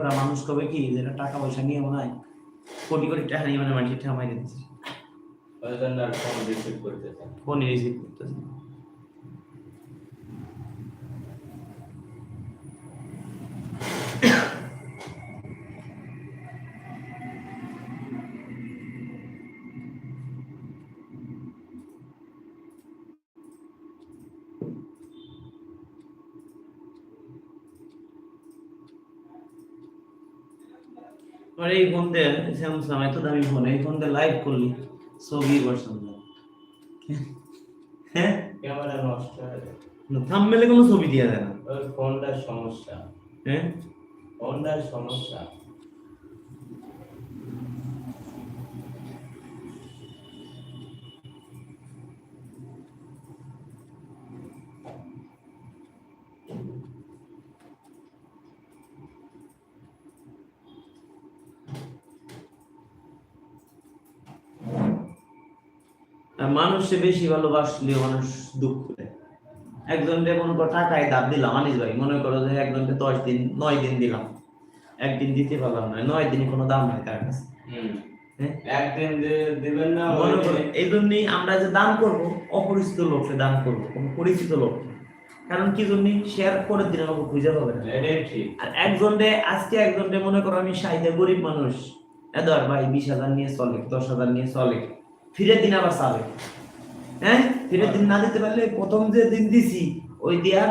ওরা মানুষ কবে কি যেটা টাকা পয়সা নিয়ে মনে হয় কোটি কোটি টাকা নিয়ে মানে মানুষের ঠেমাই আর ফোন রিসিভ করতেছে। ফোন রিসিভ করতেছে আর এই ফোন দিয়ে স্যামসাং এত দামি ফোন এই ফোন দিয়ে লাইভ করলি ছবি পছন্দ হ্যাঁ? ক্যামেরা নষ্ট হয়ে যায় থাম্বনেলে কোনো ছবি দেওয়া যায় না। ফোনটার সমস্যা। হ্যাঁ? ফোনটার সমস্যা। মানুষে বেশি ভালোবাসলে মানুষ দুঃখ দেয় একজনকে মনে করো টাকায় দাব দিলাম আনিস ভাই মনে করো যে একজনকে দশ দিন নয় দিন দিলাম। একদিন দিতে পারলাম না নয় দিন কোনো দাম নাই তার কাছে। হ্যাঁ? একদিন দিবেন না মনে করো এই জন্যই আমরা যে দান করব অপরিচিত লোককে দান করব কোনো পরিচিত লোক কারণ কি জন্য শেয়ার করে দিলে আমাকে খুঁজে পাবে না। আর একজনরে আজকে একজনরে মনে করো আমি সাইডে গরিব মানুষ এ এদার ভাই বিশ হাজার নিয়ে চলে দশ হাজার নিয়ে চলে। ফিরে দিন আবার চাবে হ্যাঁ? ফিরে দিন না দিতে পারলে প্রথম যে দিন দিছি, ওই দেওয়ার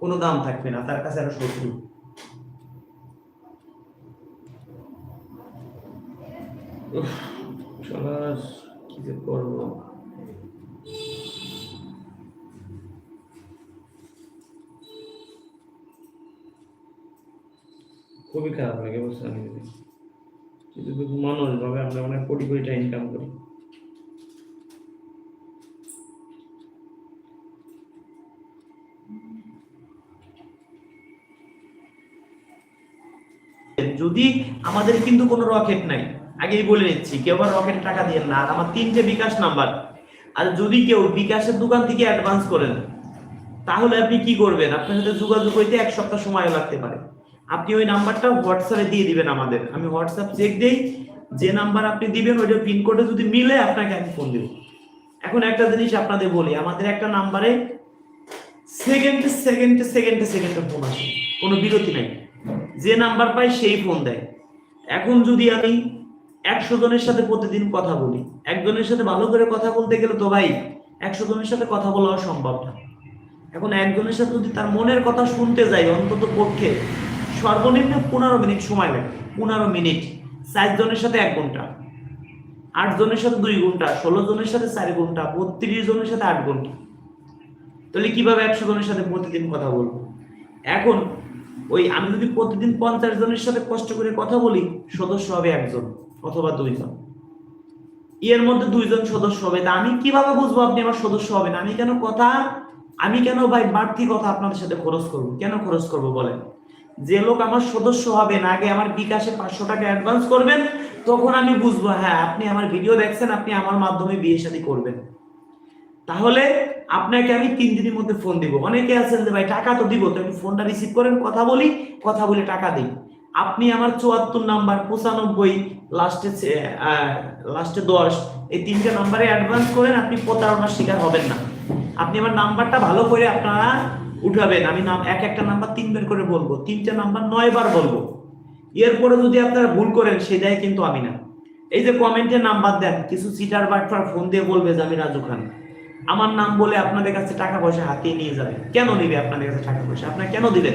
কোনো দাম থাকবে না, তার কাছে আরও শত্রু। করব? খুবই খারাপ লাগে বুঝতে আমি কিন্তু মানুষ ভাবে আমরা অনেক কোটি কোটি টাকা ইনকাম করি। যদি আমাদের কিন্তু কোনো রকেট নাই, আগেই বলে নিচ্ছি, কেউ আবার রকেট টাকা দিয়ে না, আর আমার তিনটে বিকাশ নাম্বার। আর যদি কেউ বিকাশের দোকান থেকে অ্যাডভান্স করেন, তাহলে আপনি কি করবেন? আপনার সাথে যোগাযোগ হইতে এক সপ্তাহ সময় লাগতে পারে। আপনি ওই নাম্বারটা হোয়াটসঅ্যাপে দিয়ে দিবেন আমাদের। আমি হোয়াটসঅ্যাপ চেক দেই, যে নাম্বার আপনি দিবেন, ওইটা পিনকোডে যদি মিলে, আপনাকে আমি ফোন দেব। এখন একটা জিনিস আপনাদের বলি, আমাদের একটা নাম্বারে সেকেন্ডে সেকেন্ডে সেকেন্ডে সেকেন্ডে ফোন আসে। কোনো বিরতি নাই। যে নাম্বার পাই সেই ফোন দেয়। এখন যদি আমি একশো জনের সাথে প্রতিদিন কথা বলি, একজনের সাথে ভালো করে কথা বলতে গেলে তো ভাই একশো জনের সাথে কথা বলা সম্ভব না। এখন একজনের সাথে যদি তার মনের কথা শুনতে যাই অন্তত পক্ষে, সর্বনিম্ন পনেরো মিনিট সময় লাগে। পনেরো মিনিট, চার জনের সাথে এক ঘণ্টা, আট জনের সাথে দুই ঘণ্টা, ষোলো জনের সাথে চার ঘণ্টা, বত্রিশ জনের সাথে আট ঘণ্টা। তাহলে কীভাবে একশো জনের সাথে প্রতিদিন কথা বলব? এখন ওই আমি যদি প্রতিদিন পঞ্চাশ জনের সাথে কষ্ট করে কথা বলি, সদস্য হবে একজন অথবা দুইজন। এর মধ্যে দুইজন সদস্য হবে। তা আমি কীভাবে বুঝব আপনি আমার সদস্য হবেন? আমি কেন কথা, আমি কেন ভাই বাড়তি কথা আপনাদের সাথে খরচ করব? কেন খরচ করব বলেন? যে লোক আমার সদস্য হবেন, আগে আমার বিকাশে পাঁচশো টাকা অ্যাডভান্স করবেন, তখন আমি বুঝব হ্যাঁ আপনি আমার ভিডিও দেখছেন, আপনি আমার মাধ্যমে বিয়ে শাদী করবেন। তাহলে আপনাকে আমি তিন দিনের মধ্যে ফোন দিব। অনেকে আছেন যে, ভাই, টাকা তো দিব, তো আপনি ফোনটা রিসিভ করেন, কথা বলি, কথা বলে টাকা দিই। আপনি আমার চুয়াত্তর নাম্বার পঁচানব্বই লাস্টে লাস্টে দশ, এই তিনটে নাম্বারে অ্যাডভান্স করেন, আপনি প্রতারণার শিকার হবেন না। আপনি আমার নাম্বারটা ভালো করে আপনারা উঠাবেন। আমি নাম, এক একটা নাম্বার তিনবার করে বলব। তিনটে নাম্বার নয় বার বলব। এরপরে যদি আপনারা ভুল করেন সেটাই কিন্তু আমি না। এই যে কমেন্টে নাম্বার দেন, কিছু সিটার বাটফার ফোন দিয়ে বলবে যে, আমি রাজু খান। আমার নাম বলে আপনাদের কাছে টাকা পয়সা হাতিয়ে নিয়ে যাবে। কেন নিবে আপনাদের কাছে টাকা পয়সা? আপনারা কেন দিবেন?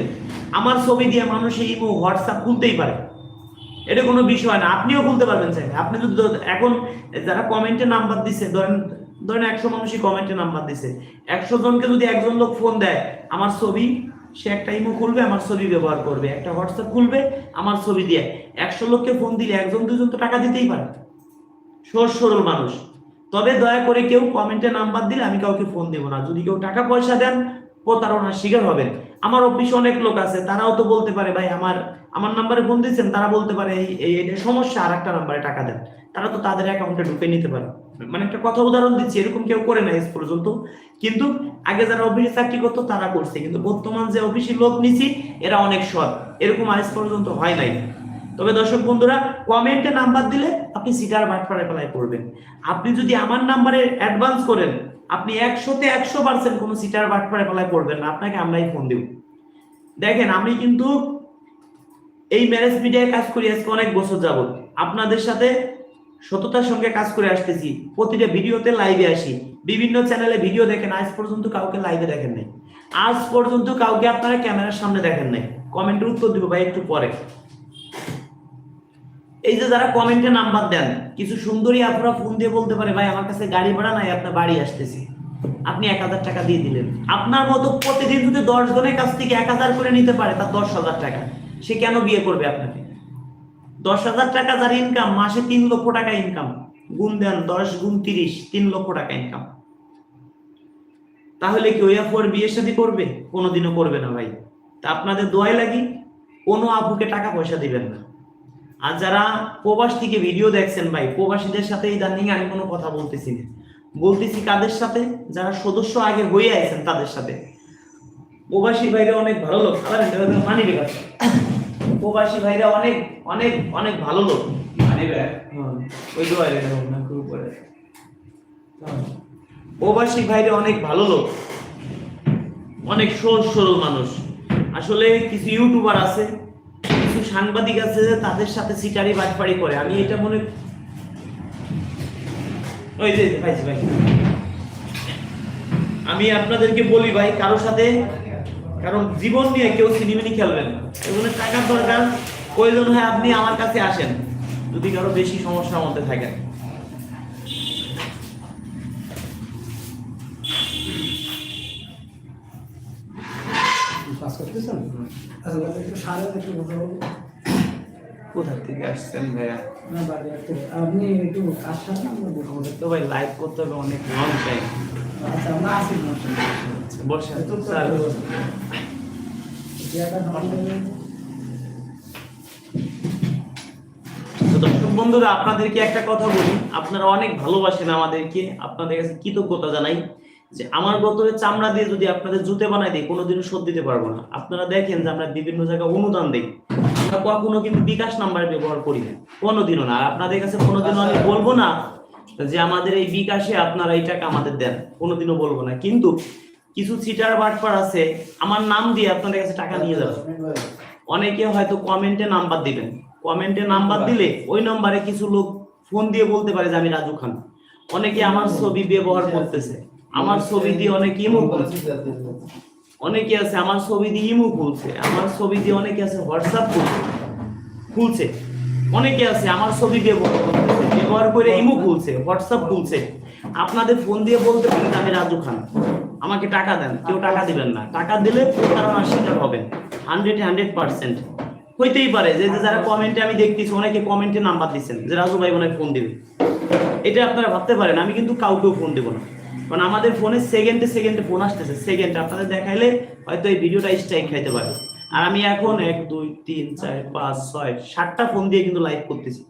আমার ছবি দিয়ে মানুষ ইমো, হোয়াটসঅ্যাপ খুলতেই পারে। এটা কোনো বিষয় না। আপনিও খুলতে পারবেন চাইলে আপনি যদি এখন যারা কমেন্টে নাম্বার দিছে, ধরেন ধরেন একশো মানুষই কমেন্টে নাম্বার দিছে। একশো জনকে যদি একজন লোক ফোন দেয়, আমার ছবি, সে একটা ইমো খুলবে, আমার ছবি ব্যবহার করবে। একটা হোয়াটসঅ্যাপ খুলবে, আমার ছবি দিয়ে। একশো লোককে ফোন দিলে একজন, দুজন তো টাকা দিতেই পারে। সহজ সরল মানুষ। তবে দয়া করে কেউ কমেন্টে নাম্বার দিলে আমি কাউকে ফোন দেবো না। যদি কেউ টাকা পয়সা দেন, প্রতারণার শিকার হবেন। আমার অফিসে অনেক লোক আছে, তারাও তো বলতে পারে, ভাই, আমার আমার নাম্বারে ফোন দিয়েছেন। তারা বলতে পারে, এই এটা সমস্যা আর একটা নাম্বারে টাকা দেন। তারা তো তাদের অ্যাকাউন্টে ঢুকে নিতে পারে। মানে একটা কথা উদাহরণ দিচ্ছি, এরকম কেউ করে না আজ পর্যন্ত কিন্তু আগে যারা অফিসে চাকরি করতো, তারা করছে। কিন্তু বর্তমান যে অফিসের লোক নিছি, এরা অনেক সৎ। এরকম আজ পর্যন্ত হয় নাই। তবে দর্শক বন্ধুরা কমেন্টে নাম্বার দিলে আপনি সিটার বাটপাড়ে পেলায় করবেন। আপনি যদি আমার নাম্বারে অ্যাডভান্স করেন, আপনি একশোতে একশো পার্সেন্ট কোনো সিটার বাটপাড়ে পেলায় করবেন না, আপনাকে আমরাই ফোন দেব। দেখেন, আমি কিন্তু এই ম্যারেজ মিডিয়ায় কাজ করি আজকে অনেক বছর যাবত আপনাদের সাথে সততার সঙ্গে কাজ করে আসতেছি। প্রতিটা ভিডিওতে লাইভে আসি। বিভিন্ন চ্যানেলে ভিডিও দেখেন, আজ পর্যন্ত কাউকে লাইভে দেখেন নাই। আজ পর্যন্ত কাউকে আপনারা ক্যামেরার সামনে দেখেন নাই। কমেন্টের উত্তর দিব ভাই একটু পরে। এই যে যারা কমেন্টে নাম্বার দেন, কিছু সুন্দরী আপনারা ফোন দিয়ে বলতে পারে, ভাই, আমার কাছে গাড়ি ভাড়া নাই, আপনার বাড়ি আসতেছি। আপনি এক হাজার টাকা দিয়ে দিলেন। আপনার মতো প্রতিদিন যদি দশ জনের কাছ থেকে এক হাজার করে নিতে পারে, তার দশ হাজার টাকা। সে কেন বিয়ে করবে আপনাকে? দশ হাজার টাকা যার ইনকাম মাসে তিন লক্ষ টাকা ইনকাম গুণ দেন দশ গুণ তিরিশ, তিন লক্ষ টাকা ইনকাম তাহলে কি ওই আপু আর বিয়ের সাথে করবে? কোনোদিনও করবে না ভাই। তা আপনাদের দোয়াই লাগি, কোনো আপুকে টাকা পয়সা দিবেন না। আর যারা প্রবাস থেকে ভিডিও দেখছেন ভাই প্রবাসীদের সাথে ইদানিং আমি কোনো কথা বলতেছি না। বলতেছি কাদের সাথে? যারা সদস্য আগে হয়ে আছেন তাদের সাথে। প্রবাসী ভাইরা অনেক ভালো লোক মানি রেখা প্রবাসী ভাইরা অনেক অনেক অনেক ভালো লোক। হ্যাঁ, ওই উপরে প্রবাসী ভাইরা অনেক ভালো লোক। অনেক সহজ সরল মানুষ। আসলে কিছু ইউটিউবার আছে কিছু সাংবাদিক আছে তাদের সাথে সিটারি বাটপাড়ি করে। আমি এটা মনে ওই যে পাইছি ভাই। আমি আপনাদেরকে বলি, ভাই, কারোর সাথে কারণ জীবন নিয়ে কেউ সিনেমিনি খেলবেন এগুলো টাকার দরকার। প্রয়োজন হয় আপনি আমার কাছে আসেন। যদি কারও বেশি সমস্যার মধ্যে থাকেন। কাজ আচ্ছা একটু সারা একটু কথা বলুন। কোথা থেকে আসছেন ভাইয়া? না বাড়ি একটু আপনি একটু কাজ সারেন আমরা বসবো। আমাদের তো ভাই লাইভ করতে হবে অনেক লং টাইম আচ্ছা আমরা আসি বসেন স্যার। জায়গা ধরনের তো দর্শক বন্ধুরা আপনাদেরকে একটা কথা বলি। আপনারা অনেক ভালোবাসেন আমাদেরকে। আপনাদের কাছে কৃতজ্ঞতা জানাই। যে আমার বোতলে চামড়া দিয়ে যদি আপনাদের জুতে বানাই দিই, কোনোদিনও শোধ দিতে পারব না। আপনারা দেখেন যে আমরা বিভিন্ন জায়গায় অনুদান দিই। আমরা কখনো কিন্তু বিকাশ নাম্বার ব্যবহার করি না। কোনোদিনও না। আর আপনাদের কাছে কোনোদিনও আমি বলব না যে আমাদের এই বিকাশে আপনারা এই টাকা আমাদের দেন। কোনোদিনও বলব না। কিন্তু কিছু সিটার বাটপার আছে, আমার নাম দিয়ে আপনাদের কাছে টাকা নিয়ে যাবে। অনেকে হয়তো কমেন্টে নাম্বার দিবেন। কমেন্টে নাম্বার দিলে ওই নাম্বারে কিছু লোক ফোন দিয়ে বলতে পারে যে আমি রাজু খান। অনেকে আমার ছবি ব্যবহার করতেছে। আমার ছবি দিয়ে অনেক ইমো খুলছে। অনেকে আছে আমার ছবি দিয়ে ইমো খুলছে আমার ছবি দিয়ে অনেকে আছে হোয়াটসঅ্যাপ খুলছে খুলছে। অনেকে আছে আমার ছবি ব্যবহার করতেছে ব্যবহার করে ইমো খুলছে হোয়াটসঅ্যাপ খুলছে। আপনাদের ফোন দিয়ে বলতে পারেন আমি রাজু খান। আমাকে টাকা দেন কেউ টাকা দিবেন না। টাকা দিলে প্রতারণার শিকার হবেন হান্ড্রেড হান্ড্রেড পার্সেন্ট হইতেই পারে যে যে যারা কমেন্টে আমি দেখতেছি অনেকে কমেন্টে নাম্বার দিচ্ছেন যে রাজু ভাই মনে ফোন দিবে। এটা আপনারা ভাবতে পারেন আমি কিন্তু কাউকেও ফোন দেবো না। কারণ আমাদের ফোনে সেকেন্ডে সেকেন্ডে ফোন আসতেছে সেকেন্ডে আপনাদের দেখাইলে হয়তো এই ভিডিওটা স্ট্রাইক খাইতে পারে। আর আমি এখন এক, দুই, তিন, চার, পাঁচ, ছয়, সাতটা ফোন দিয়ে কিন্তু লাইভ করতেছি।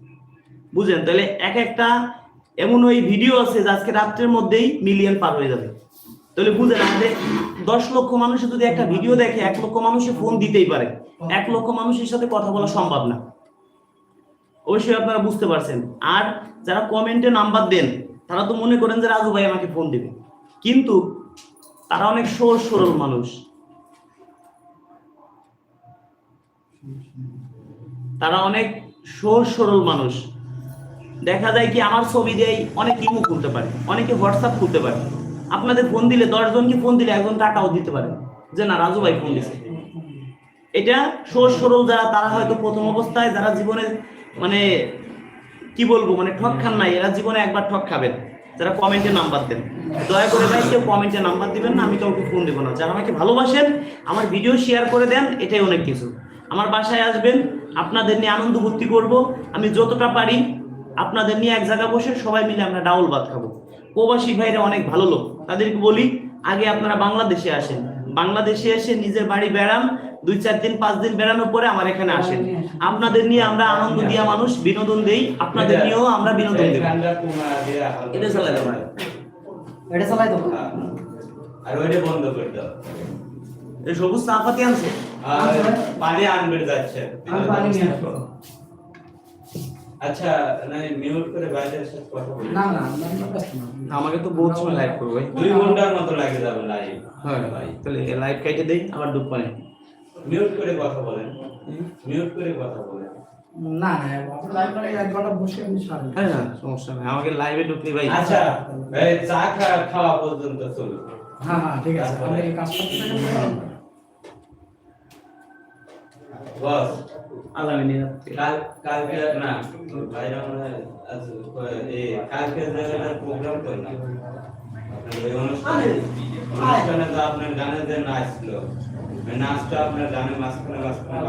বুঝলেন? তাহলে এক একটা এমন ওই ভিডিও আছে যে আজকে রাত্রের মধ্যেই মিলিয়ন পার হয়ে যাবে। তাহলে বুঝেন, আমাদের দশ লক্ষ মানুষের যদি একটা ভিডিও দেখে, এক লক্ষ মানুষের ফোন দিতেই পারে। এক লক্ষ মানুষের সাথে কথা বলা সম্ভব না। অবশ্যই আপনারা বুঝতে পারছেন। আর যারা কমেন্টে নাম্বার দেন তারা তো মনে করেন যে রাজু ভাই আমাকে ফোন দিবে। কিন্তু তারা অনেক সহজ সরল মানুষ। তারা অনেক সহজ সরল মানুষ। দেখা যায় কি আমার ছবি দিয়েই অনেক ইমো খুলতে পারে, অনেকে হোয়াটসঅ্যাপ খুলতে পারে। আপনাদের ফোন দিলে দশ জনকে ফোন দিলে একজন টাকাও দিতে পারে। যে না, রাজু ভাই ফোন দিছে। এটা সহজ সরল যারা, তারা হয়তো প্রথম অবস্থায় যারা জীবনে মানে কি বলব? মানে ঠক খান নাই, এরা জীবনে একবার ঠক খাবেন। যারা কমেন্টে নাম্বার দেন। দয়া করে ভাই, কেউ কমেন্টে নাম্বার দিবেন না, আমি কাউকে ফোন দেবো না। যারা আমাকে ভালোবাসেন, আমার ভিডিও শেয়ার করে দেন, এটাই অনেক কিছু। আমার বাসায় আসবেন, আপনাদের নিয়ে আনন্দ ভর্তি করব। আমি যতটা পারি, আপনাদের নিয়ে এক জায়গায় বসে সবাই মিলে আমরা ডাউল ভাত খাব। প্রবাসী ভাইরা অনেক ভালো লোক। তাদেরকে বলি, আগে আপনারা বাংলাদেশে আসেন। বাংলাদেশে এসে নিজের বাড়ি বেড়ান দুই চার দিন পাঁচ দিন বেড়ানোর পরে আমার এখানে আসেন। আপনাদের নিয়ে আমরা আনন্দ দিয়া মানুষ বিনোদন দেই আপনাদের নিয়েও আমরা বিনোদন দেব। এটা চালাই দাও। ভাই। এটা চালাই দেবো হ্যাঁ। আর ওইটা বন্ধ করে দাও। এই সবুজ চা পাতি আনছে। পানি আনবে যাচ্ছে। আমি পানি নিয়ে আসব। আচ্ছা মিউট করে বাইরের সাথে কথা বলি। না না আমাকে তো বহুত সময় লাইভ করব দুই ঘণ্টার মতো লাগে যাবে লাইভ হ্যাঁ ভাই তাহলে লাইভ কাইটে দেই আবার পানি মিউট করে কথা বলেন। মিউট করে কথা বলেন। না না আপনি এক ঘণ্টা বসে আমি সারি হ্যাঁ না সমস্যা নাই। আমাকে লাইভে ঢুকলি ভাই। আচ্ছা এই চা খাওয়া খাওয়া পর্যন্ত চলুন। হ্যাঁ হ্যাঁ ঠিক আছে। আমি এই কাজ করতে বস। আলামিন রাত্রে কাল কালকে না বাইরে আমরা এই কালকে জায়গাটার প্রোগ্রাম করি আপনার ওই অনুষ্ঠানে অনুষ্ঠানে তো আপনার গানে যে নাচ ছিল ওই নাচটা আপনার মাঝখানে মাঝখানে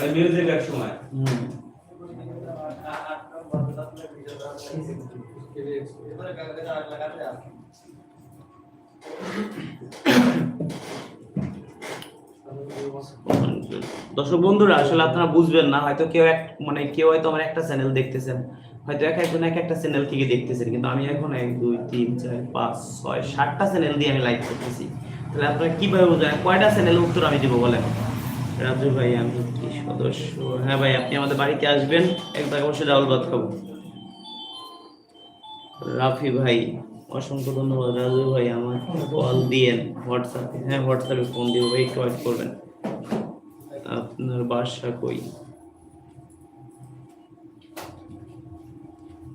ওই মিউজিক এক সময়। দর্শক বন্ধুরা আসলে আপনারা বুঝবেন না হয়তো কেউ এক মানে কেউ হয়তো আমার একটা চ্যানেল দেখতেছেন। হয়তো এক একজন এক একটা চ্যানেল থেকে দেখতেছেন কিন্তু আমি এখন এক দুই তিন চার পাঁচ ছয় সাতটা চ্যানেল দিয়ে আমি লাইভ করতেছি। তাহলে আপনারা কীভাবে বুঝবেন কয়টা চ্যানেলের উত্তর আমি দিব বলেন? রাজু ভাই, আমি কি সদস্য? হ্যাঁ ভাই, আপনি আমাদের বাড়িতে আসবেন। একবার অবশ্যই ডাউল ভাত খাব। রাফি ভাই, অসংখ্য ধন্যবাদ। রাজু ভাই আমার কল দিয়েন হোয়াটসঅ্যাপে। হ্যাঁ হোয়াটসঅ্যাপে ফোন দিব ভাই, একটু ওয়েট করবেন। আপনার বাসা কই?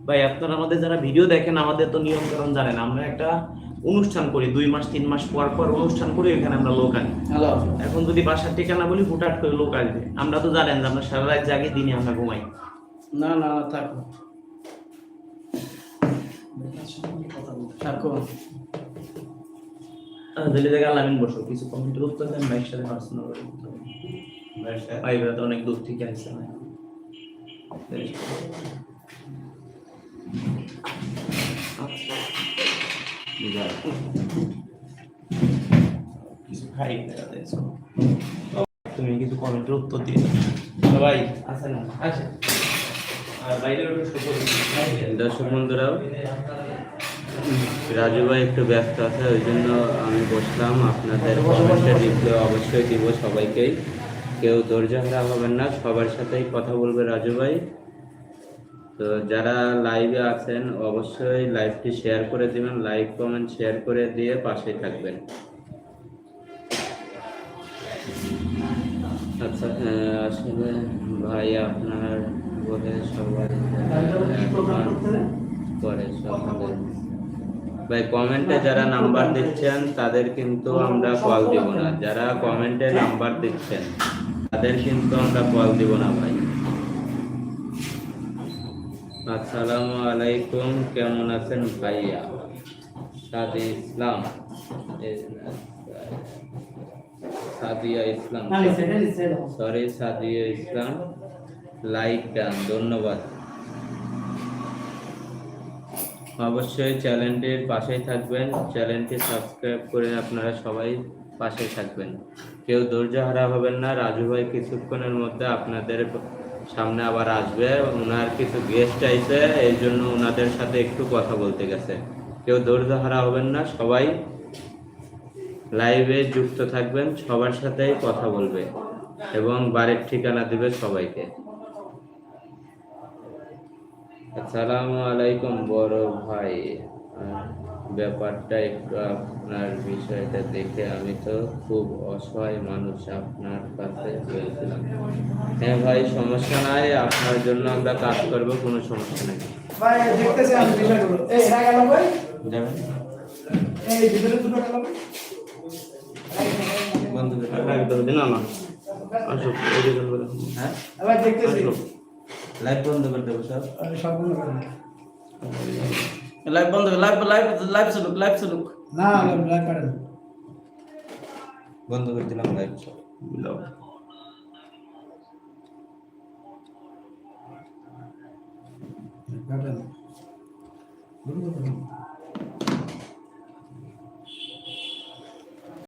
ভাই, আপনারা আমাদের যারা ভিডিও দেখেন, আমাদের তো নিয়ম কারণ জানেন। আমরা একটা অনুষ্ঠান করি দুই মাস তিন মাস পর পর অনুষ্ঠান করি এখানে আমরা লোক আনি। এখন যদি বাসার ঠিকানা বলি হুটাট করে লোক আসবে। আমরা তো জানেন যে আমরা সারা রাত জাগি দিনে আমরা ঘুমাই। না না থাকো। থাকো। দিল্লি থেকে আলামিন বসো কিছু কমেন্টের উত্তর দেন ভাইয়ের সাথে পার্সোনাল ব্যবসা ভাই ভাই তো অনেক দূর থেকে আসছে না। কিছু খাই তুমি কিছু কমেন্টের উত্তর দিয়ে ভাই। আছে না শুকর দর্শক বন্ধুরাও রাজু ভাই একটু ব্যস্ত আছে ওই জন্য আমি বসলাম। আপনাদের অবশ্যই দিব সবাইকেই। কেউ ধৈর্যহারা হবেন না সবার সাথেই কথা বলবে রাজু ভাই। তো যারা লাইভে আছেন, অবশ্যই লাইভটি শেয়ার করে দিবেন লাইক কমেন্ট শেয়ার করে দিয়ে পাশেই থাকবেন। আচ্ছা আসলে ভাই, আপনার বলে সবাই, করে সকালে ভাই কমেন্টে যারা নাম্বার দিচ্ছেন, তাদের কিন্তু আমরা কল দিব না। যারা কমেন্টে নাম্বার দিচ্ছেন, তাদের কিন্তু আমরা কল দিব না ভাই। আসসালামু আলাইকুম কেমন আছেন ভাইয়া? Sadi Islam Sadia Islam sorry Sadia Islam like done ধন্যবাদ। অবশ্যই চ্যানেলটির পাশেই থাকবেন চ্যানেলটি সাবস্ক্রাইব করে আপনারা সবাই পাশে থাকবেন। কেউ ধৈর্য হারা হবেন না রাজু ভাই কিছুক্ষণের মধ্যে আপনাদের সামনে আবার আসবে। ওনার কিছু গেস্ট আইছে, এই জন্য ওনাদের সাথে একটু কথা বলতে গেছে। কেউ ধৈর্য হারা হবেন না, সবাই লাইভে যুক্ত থাকবেন, সবার সাথেই কথা বলবে এবং বাড়ির ঠিকানা দিবে সবাইকে। আসসালামু আলাইকুম বড় ভাই। ব্যাপারটা একটু আপনার বিষয়টা দেখে আমি তো খুব অসহায় মানুষ আপনার কাছে বলছিলাম। হ্যাঁ ভাই সমস্যা নাই আপনার জন্য আমরা কাজ করব কোনো সমস্যা নেই। ভাই দেখতেছি আমি বিষয়গুলো। এই গেল ভাই যাবেন। এই ভিতরে দুটো গেল ভাই বন্ধুদের না। হ্যাঁ? এবার দেখতেছি। লাইভ বন্ধ করে দেবো সব বন্ধ করে। লাইভ বন্ধ লাইভ লাইভ লাইভ চলুক লাইভ চলুক। না লাইভ পারেন বন্ধ করে দিলাম লাইভ চলুক। করুন